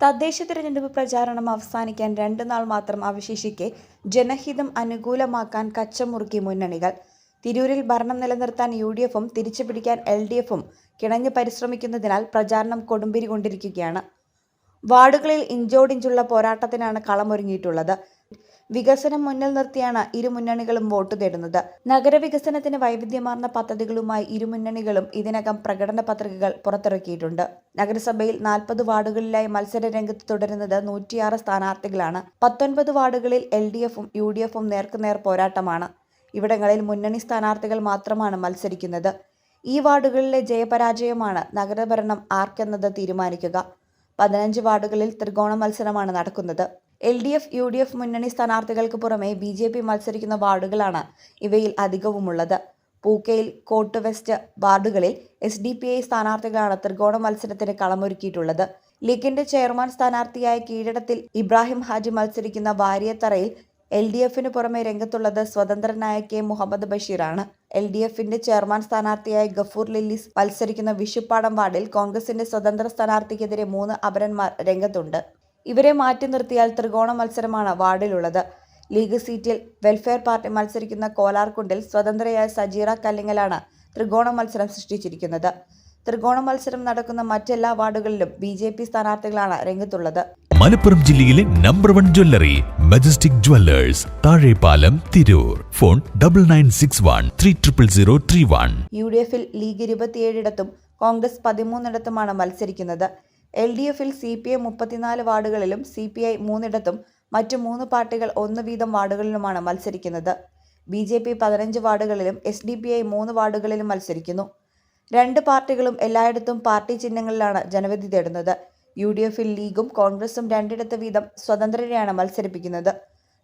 തദ്ദേശ തിരഞ്ഞെടുപ്പ് പ്രചാരണം അവസാനിക്കാൻ രണ്ടു നാൾ മാത്രം അവശേഷിക്കെ ജനഹിതം അനുകൂലമാക്കാൻ കച്ചമുറുക്കി മുന്നണികൾ. തിരൂരിൽ ഭരണം നിലനിർത്താൻ യു ഡി എഫും തിരിച്ചുപിടിക്കാൻ എൽ ഡി എഫും കിണഞ്ഞു പരിശ്രമിക്കുന്നതിനാൽ പ്രചാരണം കൊടുമ്പിരി കൊണ്ടിരിക്കുകയാണ് വാർഡുകളിൽ ഇഞ്ചോടിഞ്ചുള്ള പോരാട്ടത്തിനാണ് കളമൊരുങ്ങിയിട്ടുള്ളത്. വികസനം മുന്നിൽ നിർത്തിയാണ് ഇരു മുന്നണികളും വോട്ട് തേടുന്നത്. നഗരവികസനത്തിന് വൈവിധ്യമാർന്ന പദ്ധതികളുമായി ഇരുമുന്നണികളും ഇതിനകം പ്രകടന പത്രികകൾ പുറത്തിറക്കിയിട്ടുണ്ട്. നഗരസഭയിൽ നാൽപ്പത് വാർഡുകളിലായി മത്സര രംഗത്ത് തുടരുന്നത് നൂറ്റിയാറ് സ്ഥാനാർത്ഥികളാണ്. പത്തൊൻപത് വാർഡുകളിൽ എൽ ഡി എഫും യു ഡി എഫും നേർക്കുനേർ പോരാട്ടമാണ്. ഇവിടങ്ങളിൽ മുന്നണി സ്ഥാനാർത്ഥികൾ മാത്രമാണ് മത്സരിക്കുന്നത്. ഈ വാർഡുകളിലെ ജയപരാജയമാണ് നഗരഭരണം ആർക്കെന്നത് തീരുമാനിക്കുക. പതിനഞ്ച് വാർഡുകളിൽ ത്രികോണ മത്സരമാണ് നടക്കുന്നത്. L D F U D F മുന്നണി സ്ഥാനാർത്ഥികൾക്ക് പുറമെ ബി ജെ പി മത്സരിക്കുന്ന വാർഡുകളാണ് ഇവയിൽ അധികവുമുള്ളത്. പൂക്കയിൽ കോട്ട് വെസ്റ്റ് വാർഡുകളിൽ എസ് ഡി പി ഐ സ്ഥാനാർത്ഥികളാണ് ത്രികോണ മത്സരത്തിന് കളമൊരുക്കിയിട്ടുള്ളത്. ലീഗിന്റെ ചെയർമാൻ സ്ഥാനാർത്ഥിയായ കീഴടത്തിൽ ഇബ്രാഹിം ഹാജി മത്സരിക്കുന്ന വാരിയത്തറയിൽ എൽ ഡി എഫിന് പുറമെ രംഗത്തുള്ളത് സ്വതന്ത്രനായ കെ മുഹമ്മദ് ബഷീറാണ്. എൽ ഡി എഫിന്റെ ചെയർമാൻ സ്ഥാനാർത്ഥിയായ ഗഫൂർ ലില്ലിസ് മത്സരിക്കുന്ന വിഷുപ്പാടം വാർഡിൽ കോൺഗ്രസിന്റെ സ്വതന്ത്ര സ്ഥാനാർത്ഥിക്കെതിരെ മൂന്ന് അപരന്മാർ രംഗത്തുണ്ട്. ഇവരെ മാറ്റി നിർത്തിയാൽ ത്രികോണ മത്സരമാണ് വാർഡിലുള്ളത്. ലീഗ് സീറ്റിൽ വെൽഫെയർ പാർട്ടി മത്സരിക്കുന്ന കോലാർകുണ്ടിൽ സ്വതന്ത്രയായ സജീറ കല്ലിങ്ങലാണ് ത്രികോണ മത്സരം സൃഷ്ടിച്ചിരിക്കുന്നത്. ത്രികോണ മത്സരം നടക്കുന്ന മറ്റെല്ലാ വാർഡുകളിലും ബി ജെ പി സ്ഥാനാർത്ഥികളാണ് രംഗത്തുള്ളത്. മലപ്പുറം ജില്ലയിലെ number one jewellery majestic jewellers Thazhepalam Tirur. Phone double nine six one three triple zero three one U D എഫിൽ ലീഗ് ഇരുപത്തിയേഴിടത്തും കോൺഗ്രസ് പതിമൂന്നിടത്തുമാണ് മത്സരിക്കുന്നത്. എൽ ഡി എഫിൽ സി പി ഐ മുപ്പത്തിനാല് വാർഡുകളിലും സി പി ഐ മൂന്നിടത്തും മറ്റു മൂന്ന് പാർട്ടികൾ ഒന്ന് വീതം വാർഡുകളിലുമാണ് മത്സരിക്കുന്നത്. ബി ജെ പി പതിനഞ്ച് വാർഡുകളിലും എസ് ഡി പി ഐ മൂന്ന് വാർഡുകളിലും മത്സരിക്കുന്നു. രണ്ട് പാർട്ടികളും എല്ലായിടത്തും പാർട്ടി ചിഹ്നങ്ങളിലാണ് ജനവിധി തേടുന്നത്. യു ഡി എഫിൽ ലീഗും കോൺഗ്രസും രണ്ടിടത്ത് വീതം സ്വതന്ത്രരെയാണ് മത്സരിപ്പിക്കുന്നത്.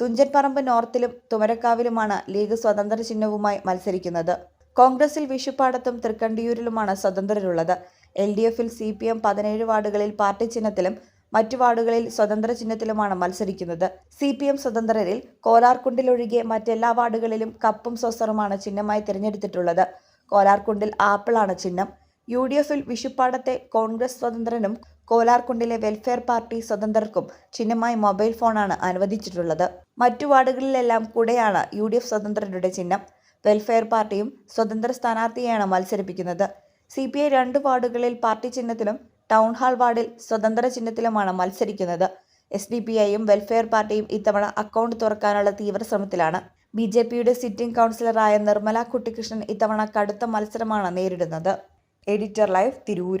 തുഞ്ചൻപറമ്പ് നോർത്തിലും തുമരക്കാവിലുമാണ് ലീഗ് സ്വതന്ത്ര ചിഹ്നവുമായി മത്സരിക്കുന്നത്. കോൺഗ്രസിൽ വിഷുപ്പാടത്തും തൃക്കണ്ടിയൂരിലുമാണ് സ്വതന്ത്രരുള്ളത്. എൽ ഡി എഫിൽ സി പി എം പതിനേഴ് വാർഡുകളിൽ പാർട്ടി ചിഹ്നത്തിലും മറ്റു വാർഡുകളിൽ സ്വതന്ത്ര ചിഹ്നത്തിലുമാണ് മത്സരിക്കുന്നത്. സി പി എം സ്വതന്ത്രരിൽ കോലാർകുണ്ടിലൊഴികെ മറ്റെല്ലാ വാർഡുകളിലും കപ്പും സ്വസറുമാണ് ചിഹ്നമായി തിരഞ്ഞെടുത്തിട്ടുള്ളത്. കോലാർകുണ്ടിൽ ആപ്പിളാണ് ചിഹ്നം. യു ഡി എഫിൽ വിഷുപ്പാടത്തെ കോൺഗ്രസ് സ്വതന്ത്രനും കോലാർകുണ്ടിലെ വെൽഫെയർ പാർട്ടി സ്വതന്ത്രർക്കും ചിഹ്നമായി മൊബൈൽ ഫോണാണ് അനുവദിച്ചിട്ടുള്ളത്. മറ്റു വാർഡുകളിലെല്ലാം കൂടെയാണ് യു ഡി എഫ് സ്വതന്ത്രരുടെ ചിഹ്നം. വെൽഫെയർ പാർട്ടിയും സ്വതന്ത്ര സ്ഥാനാർത്ഥിയെയാണ് മത്സരിപ്പിക്കുന്നത്. സി പി ഐ രണ്ട് വാർഡുകളിൽ പാർട്ടി ചിഹ്നത്തിലും ടൗൺ ഹാൾ വാർഡിൽ സ്വതന്ത്ര ചിഹ്നത്തിലുമാണ് മത്സരിക്കുന്നത്. എസ് ഡി പി ഐയും വെൽഫെയർ പാർട്ടിയും ഇത്തവണ അക്കൗണ്ട് തുറക്കാനുള്ള തീവ്ര ശ്രമത്തിലാണ്. ബി ജെ പിയുടെ സിറ്റിംഗ് കൗൺസിലറായ നിർമ്മല കുട്ടിക്കൃഷ്ണൻ ഇത്തവണ കടുത്ത മത്സരമാണ് നേരിടുന്നത്. Editor life Tirur